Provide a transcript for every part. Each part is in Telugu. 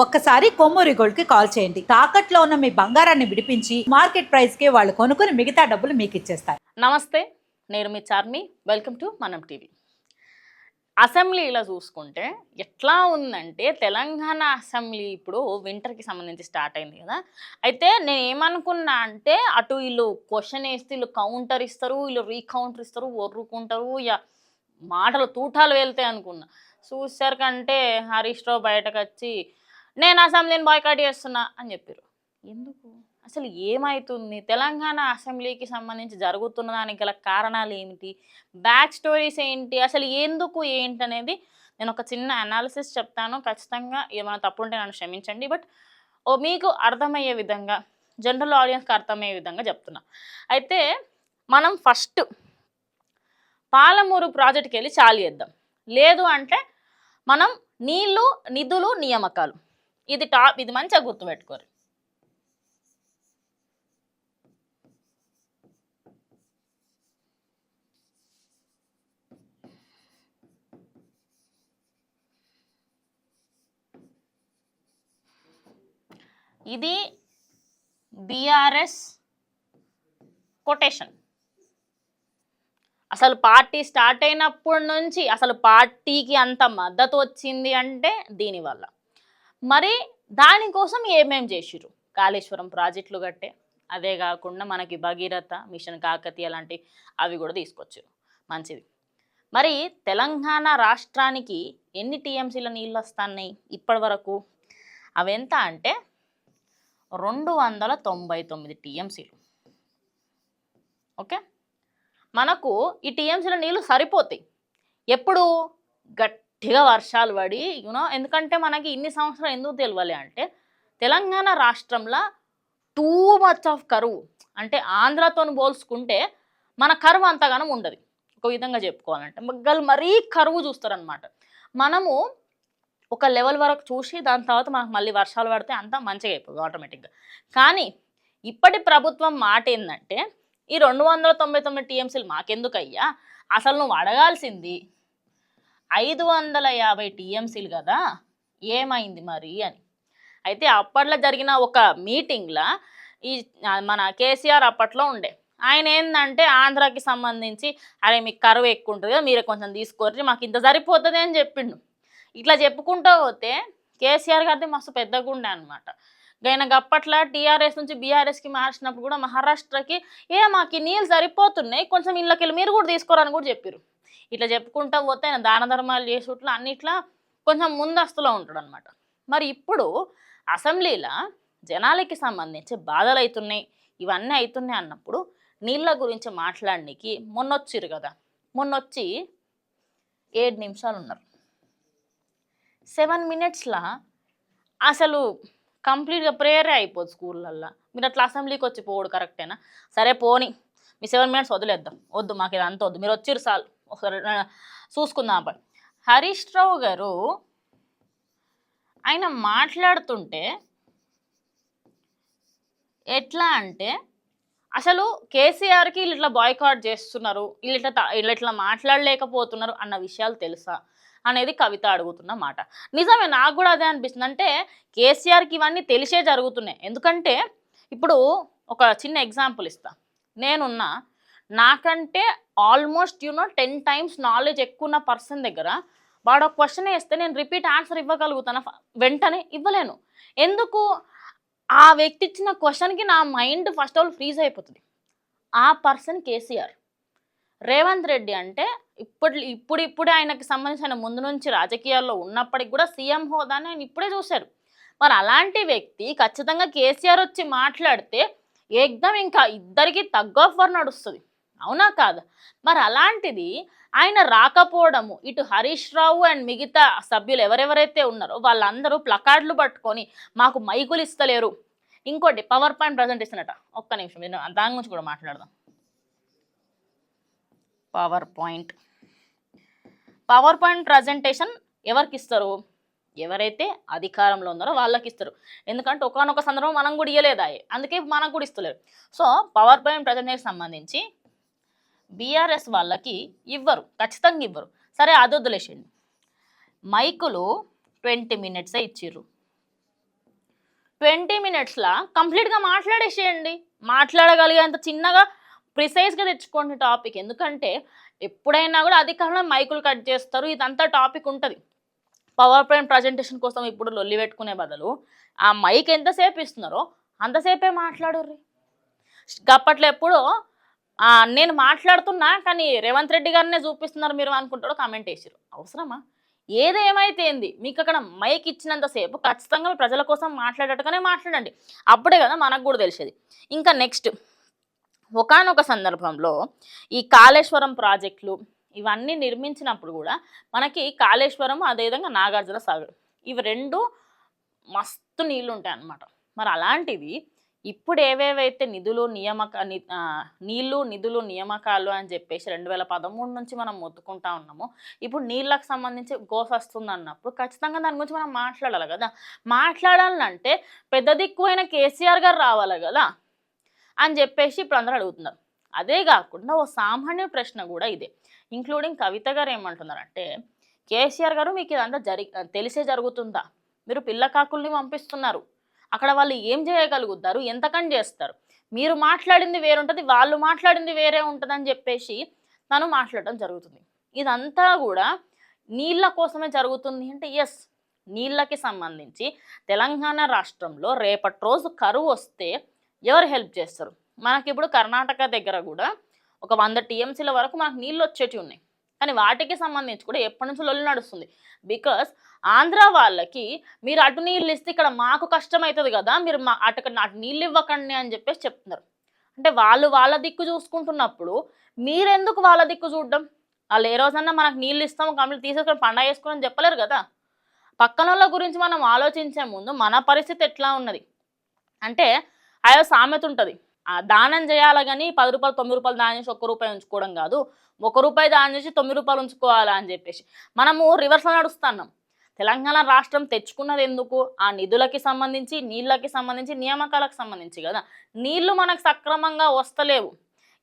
ఒక్కసారి కొమ్మూరి గోల్డ్కి కాల్ చేయండి. తాకట్లో ఉన్న మీ బంగారాన్ని విడిపించి మార్కెట్ ప్రైస్కి వాళ్ళు కొనుక్కుని మిగతా డబ్బులు మీకు ఇచ్చేస్తారు. నమస్తే నేను మీ చార్మి. వెల్కమ్ టు మనం టీవీ. అసెంబ్లీలో చూసుకుంటే ఎట్లా ఉందంటే తెలంగాణ అసెంబ్లీ ఇప్పుడు వింటర్కి సంబంధించి స్టార్ట్ అయింది కదా. అయితే నేను ఏమనుకున్నా అంటే అటు వీళ్ళు క్వశ్చన్ వేస్తే వీళ్ళు కౌంటర్ ఇస్తారు వీళ్ళు రీకౌంటర్ ఇస్తారు ఒర్రుకుంటారు ఇక మాటలు తూటాలు వెళ్తాయి అనుకున్నా. చూసారికంటే హరీష్ రావు బయటకు వచ్చి నేను అసెంబ్లీని బాయ్కాట్ చేస్తున్నా అని చెప్పారు ఎందుకు? అసలు ఏమవుతుంది తెలంగాణ అసెంబ్లీకి సంబంధించి జరుగుతున్న దానికి గల కారణాలు ఏమిటి? బ్యాక్ స్టోరీస్ ఏంటి? అసలు ఎందుకు ఏంటి అనేది నేను ఒక చిన్న అనాలిసిస్ చెప్తాను. ఖచ్చితంగా ఏమైనా తప్పు ఉంటే నన్ను క్షమించండి. బట్ ఓ మీకు అర్థమయ్యే విధంగా జనరల్ ఆడియన్స్కి అర్థమయ్యే విధంగా చెప్తున్నా. అయితే మనం ఫస్ట్ పాలమూరు ప్రాజెక్ట్కి వెళ్ళి చాలు చేద్దాం. లేదు అంటే మనం నీళ్ళు నిధులు నియామకాలు. ఇది టాప్ ఇది మంచిగా గుర్తుపెట్టుకోరు. ఇది బీఆర్ఎస్ కొటేషన్. అసలు పార్టీ స్టార్ట్ అయినప్పటి నుంచి అసలు పార్టీకి అంత మద్దతు వచ్చింది అంటే దీనివల్ల. మరి దానికోసం ఏమేం చేసిరు కాళేశ్వరం ప్రాజెక్టులు కట్టే అదే కాకుండా మనకి భగీరథ మిషన్ కాకతీయ లాంటి అవి కూడా తీసుకొచ్చారు మంచిది. మరి తెలంగాణ రాష్ట్రానికి ఎన్ని టీఎంసీల నీళ్ళు వస్తున్నాయి ఇప్పటి వరకు అవి ఎంత అంటే రెండు వందల తొంభై తొమ్మిది టీఎంసీలు. ఓకే? మనకు ఈ టీఎంసీల నీళ్ళు సరిపోతాయి. ఎప్పుడు? గట్ గట్టిగా వర్షాలు పడి యూనో ఎందుకంటే మనకి ఇన్ని సంవత్సరాలు ఎందుకు తెలియాలి అంటే తెలంగాణ రాష్ట్రంలో టూ మచ్ ఆఫ్ కరువు అంటే ఆంధ్రతో పోల్చుకుంటే మన కరువు అంతగానం ఉండదు. ఒక విధంగా చెప్పుకోవాలంటే మగ్గలు మరీ కరువు చూస్తారనమాట మనము ఒక లెవెల్ వరకు చూసి దాని తర్వాత మనకు మళ్ళీ వర్షాలు పడితే అంతా మంచిగా అయిపోతుంది ఆటోమేటిక్గా కానీ ఇప్పటి ప్రభుత్వం మాట ఏంటంటే ఈ రెండు వందల తొంభై తొమ్మిది టీఎంసీలు మాకెందుకు అయ్యా అసలు నువ్వు అడగాల్సింది ఐదు వందల యాభై టీఎంసీలు కదా? ఏమైంది మరి అని. అయితే అప్పట్లో జరిగిన ఒక మీటింగ్లో ఈ మన కేసీఆర్ అప్పట్లో ఉండే. ఆయన ఏంటంటే ఆంధ్రాకి సంబంధించి అరే మీకు కరువు ఎక్కువ ఉంటుంది కదా మీరే కొంచెం తీసుకోర్రి మాకు ఇంత సరిపోతుంది అని చెప్పిండు. ఇట్లా చెప్పుకుంటూ పోతే కేసీఆర్ గారిది మస్తు పెద్దగుండే అనమాట ఆయన అప్పట్లో టీఆర్ఎస్ నుంచి బీఆర్ఎస్కి మార్చినప్పుడు కూడా మహారాష్ట్రకి ఏ మాకు నీళ్ళు సరిపోతున్నాయి కొంచెం ఇళ్ళకి వెళ్ళి మీరు కూడా తీసుకోరని కూడా చెప్పారు ఇట్లా చెప్పుకుంటా పోతే ఆయన దాన ధర్మాలు చేసేట్లు అన్నిట్లా కొంచెం ముందస్తులో ఉంటాడు అనమాట మరి ఇప్పుడు అసెంబ్లీలో జనాలకి సంబంధించి బాధలు అవుతున్నాయి ఇవన్నీ అవుతున్నాయి అన్నప్పుడు నీళ్ళ గురించి మాట్లాడడానికి మొన్నొచ్చిరు కదా మొన్నొచ్చి ఏడు నిమిషాలు ఉన్నారు సెవెన్ మినిట్స్లో అసలు కంప్లీట్గా ప్రేయరే అయిపోదు స్కూళ్ళల్లో. మీరు అట్లా అసెంబ్లీకి వచ్చి పోడు కరెక్టేనా? సరే పోని. మీ సెవెన్ మినిట్స్ వదిలేద్దాం. వద్దు మాకు ఇది అంత వద్దు. మీరు వచ్చిరు సార్ ఒకసారి చూసుకుందాం అప్పుడు హరీష్ రావు గారు ఆయన మాట్లాడుతుంటే ఎట్లా అంటే అసలు కేసీఆర్కి వీళ్ళు ఇట్లా బాయ్కాట్ చేస్తున్నారు వీళ్ళు ఇట్లా వీళ్ళు ఇట్లా మాట్లాడలేకపోతున్నారు అన్న విషయాలు తెలుసా? అనేది కవిత అడుగుతున్న మాట. నిజమే నాకు కూడా అదే అనిపిస్తుంది. అంటే కేసీఆర్కి ఇవన్నీ తెలిసే జరుగుతున్నాయి. ఎందుకంటే ఇప్పుడు ఒక చిన్న ఎగ్జాంపుల్ ఇస్తా. నేనున్నా నాకంటే almost you know ten times knowledge ఎక్కువ ఉన్న పర్సన్ దగ్గర వాడు ఒక క్వశ్చన్ వేస్తే నేను రిపీట్ ఆన్సర్ ఇవ్వగలుగుతాను? వెంటనే ఇవ్వలేను. ఎందుకు? ఆ వ్యక్తి ఇచ్చిన క్వశ్చన్కి నా mind first of all freeze అయిపోతుంది. ఆ పర్సన్ కేసీఆర్. రేవంత్ రెడ్డి అంటే ఇప్పుడు ఇప్పుడు ఇప్పుడే ఆయనకి సంబంధించిన ముందు నుంచి రాజకీయాల్లో ఉన్నప్పటికి కూడా సీఎం హోదాని ఆయన ఇప్పుడే చూశారు. మరి అలాంటి వ్యక్తి ఖచ్చితంగా కేసీఆర్ వచ్చి మాట్లాడితే ఏకదం ఇంకా ఇద్దరికి తగ్గ ఫర్ నడుస్తుంది. అవునా కాదు? మరి అలాంటిది ఆయన రాకపోవడము ఇటు హరీష్ రావు అండ్ మిగతా సభ్యులు ఎవరెవరైతే ఉన్నారో వాళ్ళందరూ ప్లకార్డులు పట్టుకొని మాకు మైకులు ఇస్తలేరు. ఇంకోటి పవర్ పాయింట్ ప్రజెంటేషన్ అట ఒక్క నిమిషం నేను దాని గురించి కూడా మాట్లాడదాం. Power point. Power point presentation ఎవరికి ఇస్తారు? ఎవరైతే అధికారంలో ఉన్నారో వాళ్ళకి ఇస్తారు. ఎందుకంటే ఒకనొక సందర్భం మనం కూడా ఇవ్వలేదు అందుకే మనకు కూడా ఇస్తలేరు. సో పవర్ పాయింట్ ప్రజెంటేషన్ సంబంధించి బీఆర్ఎస్ వాళ్ళకి ఇవ్వరు ఖచ్చితంగా ఇవ్వరు. సరే అది వదిలేసేయండి. మైకులు ట్వంటీ మినిట్సే ఇచ్చిర్రు. ట్వంటీ మినిట్స్లో కంప్లీట్గా మాట్లాడేసేయండి. మాట్లాడగలిగేంత చిన్నగా ప్రిసైజ్గా తెచ్చుకోండి టాపిక్. ఎందుకంటే ఎప్పుడైనా కూడా అధికారంలో మైకులు కట్ చేస్తారు. ఇదంతా టాపిక్ ఉంటుంది. పవర్ పాయింట్ ప్రజెంటేషన్ కోసం ఇప్పుడు లొల్లి పెట్టుకునే బదులు ఆ మైక్ ఎంతసేపు ఇస్తున్నారో అంతసేపే మాట్లాడుర్రి. గప్పట్లో ఎప్పుడో నేను మాట్లాడుతున్నా కానీ రేవంత్ రెడ్డి గారినే చూపిస్తున్నారు మీరు అనుకుంటారో కామెంట్ వేసారు అవసరమా? ఏదేమైతే ఏంది మీకు అక్కడ మైక్ ఇచ్చినంతసేపు ఖచ్చితంగా ప్రజల కోసం మాట్లాడేట్టుగానే మాట్లాడండి. అప్పుడే కదా మనకు కూడా తెలిసేది. ఇంకా నెక్స్ట్ ఒకానొక సందర్భంలో ఈ కాళేశ్వరం ప్రాజెక్టులు ఇవన్నీ నిర్మించినప్పుడు కూడా మనకి కాళేశ్వరం అదేవిధంగా నాగార్జున సాగర్ ఇవి రెండు మస్తు నీళ్ళు ఉంటాయి అన్నమాట మరి అలాంటివి ఇప్పుడు ఏవేవైతే నిధులు నియామక ని- నీళ్ళు నిధులు నియామకాలు అని చెప్పేసి రెండు వేల పదమూడు నుంచి మనం మొత్తుకుంటా ఉన్నాము. ఇప్పుడు నీళ్ళకు సంబంధించి గోఫ్ వస్తుంది అన్నప్పుడు ఖచ్చితంగా దాని గురించి మనం మాట్లాడాలి కదా. మాట్లాడాలంటే పెద్ద దిక్కువైన కేసీఆర్ గారు రావాలి కదా అని చెప్పేసి ఇప్పుడు అందరూ అడుగుతున్నారు. అదే కాకుండా ఓ సామాన్య ప్రశ్న కూడా ఇదే. ఇంక్లూడింగ్ కవిత గారు ఏమంటున్నారంటే కేసీఆర్ గారు మీకు ఇదంతా జరి తెలిసే జరుగుతుందా? మీరు పిల్ల కాకుల్ని పంపిస్తున్నారు. అక్కడ వాళ్ళు ఏం చేయగలుగుతారు? ఎంతకని చేస్తారు? మీరు మాట్లాడింది వేరుంటుంది వాళ్ళు మాట్లాడింది వేరే ఉంటుందని చెప్పేసి తను మాట్లాడటం జరుగుతుంది. ఇదంతా కూడా నీళ్ళ కోసమే జరుగుతుంది అంటే ఎస్ నీళ్ళకి సంబంధించి తెలంగాణ రాష్ట్రంలో రేపటి రోజు కరువు వస్తే ఎవరు హెల్ప్ చేస్తారు? మనకి ఇప్పుడు కర్ణాటక దగ్గర కూడా ఒక వంద టీఎంసీల వరకు మనకు నీళ్ళు వచ్చేటివి ఉన్నాయి. కానీ వాటికి సంబంధించి కూడా ఎప్పటి నుంచో లొల్లి నడుస్తుంది. బికాస్ ఆంధ్ర వాళ్ళకి మీరు అటు నీళ్ళు ఇస్తే ఇక్కడ మాకు కష్టం అవుతుంది కదా మీరు మా అటు అటు నీళ్ళు ఇవ్వకండి అని చెప్పేసి చెప్తున్నారు. అంటే వాళ్ళు వాళ్ళ దిక్కు చూసుకుంటున్నప్పుడు మీరెందుకు వాళ్ళ దిక్కు చూడడం? వాళ్ళు ఏ రోజన్నా మనకు నీళ్ళు ఇస్తాము కంప్లీట్ తీసేసుకొని పండగ చేసుకుని చెప్పలేరు కదా. పక్కన వాళ్ళ గురించి మనం ఆలోచించే ముందు మన పరిస్థితి ఎట్లా ఉన్నది? అంటే అయ్యో సామెత ఉంటుంది. దానం చేయాలి కానీ పది రూపాయలు తొమ్మిది రూపాయలు దానం చేసి ఒక్క రూపాయి ఉంచుకోవడం కాదు. ఒక రూపాయి దానం చేసి తొమ్మిది రూపాయలు ఉంచుకోవాలా అని చెప్పేసి. మనము రివర్స్లో నడుస్తున్నాం తెలంగాణ రాష్ట్రం తెచ్చుకున్నది ఎందుకు? ఆ నిధులకి సంబంధించి నీళ్ళకి సంబంధించి నియామకాలకు సంబంధించి కదా. నీళ్ళు మనకు సక్రమంగా వస్తలేవు.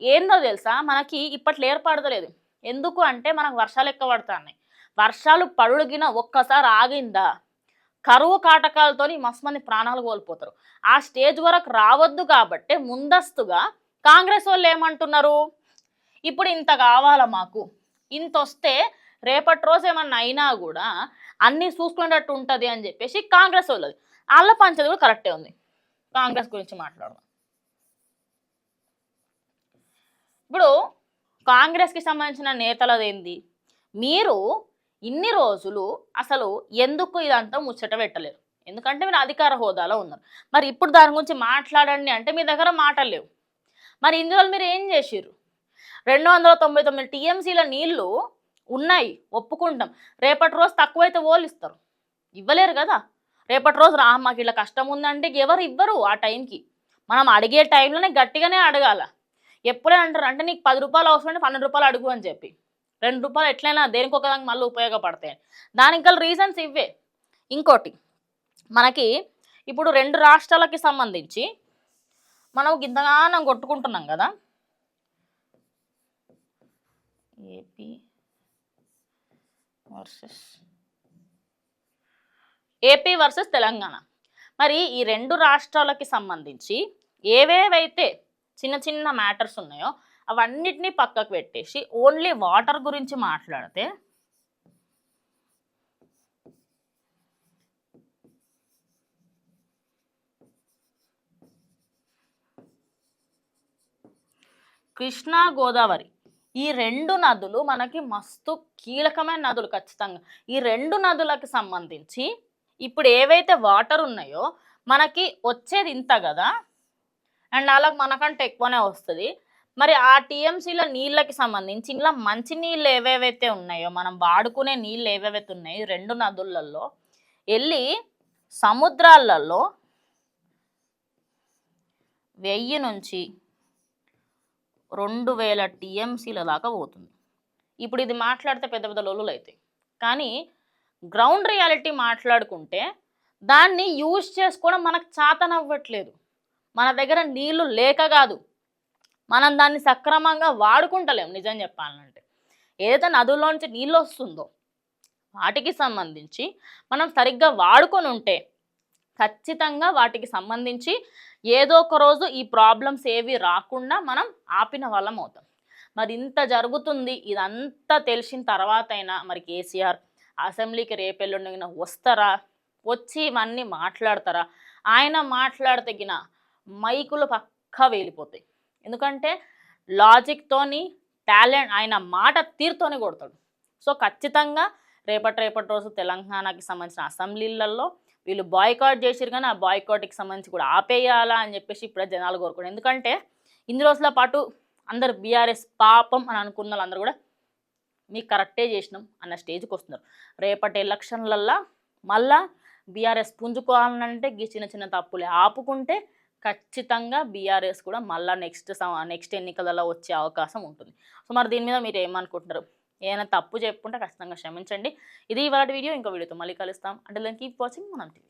ఏందో తెలుసా? మనకి ఇప్పట్లో ఏర్పడతలేదు. ఎందుకు అంటే మనకు వర్షాలు ఎక్కువ పడుతున్నాయి. వర్షాలు పడుగిన ఒక్కసారి ఆగిందా? కరువు కాటకాలతోని మస్తు మంది ప్రాణాలు కోల్పోతారు. ఆ స్టేజ్ వరకు రావద్దు కాబట్టి ముందస్తుగా కాంగ్రెస్ వాళ్ళు ఏమంటున్నారు? ఇప్పుడు ఇంత కావాలా మాకు? ఇంత వస్తే రేపటి రోజు ఏమన్నా అయినా కూడా అన్నీ చూసుకునేటట్టు ఉంటుంది అని చెప్పేసి కాంగ్రెస్ వాళ్ళది. వాళ్ళ పంచది కూడా కరెక్టే ఉంది. కాంగ్రెస్ గురించి మాట్లాడదాం. ఇప్పుడు కాంగ్రెస్కి సంబంధించిన నేతలది ఏంది? మీరు ఇన్ని రోజులు అసలు ఎందుకు ఇదంతా ముచ్చట పెట్టలేరు? ఎందుకంటే మీరు అధికార హోదాలో ఉన్నారు. మరి ఇప్పుడు దాని గురించి మాట్లాడండి అంటే మీ దగ్గర మాటలు లేవు. మరి ఇందులో మీరు ఏం చేసిర్రు? రెండు వందల తొంభై తొమ్మిది టీఎంసీల నీళ్ళు ఉన్నాయి ఒప్పుకుంటాం. రేపటి రోజు తక్కువైతే ఓళ్ళు ఇస్తారు ఇవ్వలేరు కదా? రేపటి రోజు రా మాకు ఇలా కష్టం ఉందంటే ఎవరు ఇవ్వరు ఆ టైంకి. మనం అడిగే టైంలోనే గట్టిగానే అడగాల. ఎప్పుడే అంటారు అంటే నీకు పది రూపాయలు అవసరం అంటే పన్నెండు రూపాయలు అడుగు అని చెప్పి. రెండు రూపాయలు ఎట్లయినా దేనికి ఒకదానికి మళ్ళీ ఉపయోగపడతాయి. దానికి రీజన్స్ ఇవే ఇంకోటి మనకి ఇప్పుడు రెండు రాష్ట్రాలకి సంబంధించి మనం గింతగానం కొట్టుకుంటున్నాం కదా. AP versus AP versus Telangana. మరి ఈ రెండు రాష్ట్రాలకి సంబంధించి ఏవేవైతే చిన్న చిన్న మ్యాటర్స్ ఉన్నాయో అవన్నిటినీ పక్కకు పెట్టేసి ఓన్లీ వాటర్ గురించి మాట్లాడితే కృష్ణా గోదావరి. ఈ రెండు నదులు మనకి మస్తు కీలకమైన నదులు ఖచ్చితంగా. ఈ రెండు నదులకు సంబంధించి ఇప్పుడు ఏవైతే వాటర్ ఉన్నాయో మనకి వచ్చేది ఇంత కదా? అండ్ అలా మనకంటే ఎక్కువనే వస్తుంది. మరి ఆ టీఎంసీలో నీళ్ళకి సంబంధించి ఇలా మంచి నీళ్ళు ఏవేవైతే ఉన్నాయో మనం వాడుకునే నీళ్ళు ఏవేవైతే ఉన్నాయో రెండు నదులలో వెళ్ళి సముద్రాలలో వెయ్యి నుంచి రెండు వేల టీఎంసీల దాకా పోతుంది. ఇప్పుడు ఇది మాట్లాడితే పెద్ద పెద్ద లోలు అవుతాయి కానీ గ్రౌండ్ రియాలిటీ మాట్లాడుకుంటే దాన్ని యూజ్ చేసుకోవడం మనకు చాతనవ్వట్లేదు. మన దగ్గర నీళ్ళు లేక కాదు. మనం దాన్ని సక్రమంగా వాడుకుంటలేం నిజం చెప్పాలంటే. ఏదైతే నదుల్లోంచి నీళ్ళు వస్తుందో వాటికి సంబంధించి మనం సరిగ్గా వాడుకొని ఉంటే ఖచ్చితంగా వాటికి సంబంధించి ఏదో ఒక రోజు ఈ ప్రాబ్లమ్స్ ఏవి రాకుండా మనం ఆపిన వాళ్ళం అవుతాం. మరి ఇంత జరుగుతుంది ఇదంతా తెలిసిన తర్వాత అయినా మరి కేసీఆర్ అసెంబ్లీకి రేపెల్లుండిన వస్తారా? వచ్చి ఇవన్నీ మాట్లాడతారా? ఆయన మాట్లాడతగిన మైకులు పక్కా వేలిపోతాయి. ఎందుకంటే లాజిక్తోని టాలెంట్ ఆయన మాట తీరుతోనే కొడతాడు. సో ఖచ్చితంగా రేపటి రేపటి రోజు తెలంగాణకి సంబంధించిన అసెంబ్లీలలో వీళ్ళు బాయ్కాట్ చేసిరు కానీ ఆ బాయ్కాట్కి సంబంధించి కూడా ఆపేయాలా అని చెప్పేసి ఇప్పుడే జనాలు కోరుకోండి ఎందుకంటే ఇన్ని రోజుల పాటు అందరు బీఆర్ఎస్ పాపం అని అనుకున్న వాళ్ళందరూ కూడా మీకు కరెక్టే చేసినాం అన్న స్టేజ్కి వస్తున్నారు. రేపటి ఎలక్షన్లల్లో మళ్ళా బీఆర్ఎస్ పుంజుకోవాలంటే ఈ చిన్న చిన్న తప్పులే. ఆపుకుంటే ఖచ్చితంగా బీఆర్ఎస్ కూడా మళ్ళీ నెక్స్ట్ నెక్స్ట్ ఎన్నికలలో వచ్చే అవకాశం ఉంటుంది. సో మరి దీని మీద మీరు ఏమనుకుంటున్నారు? ఏదైనా తప్పు చెప్పుకుంటే ఖచ్చితంగా క్షమించండి. ఇది ఇవాళ వీడియో ఇంకో వీడియోతో మళ్ళీ కలుస్తాం. అంటే కీప్ వాచింగ్ మనం టీవీ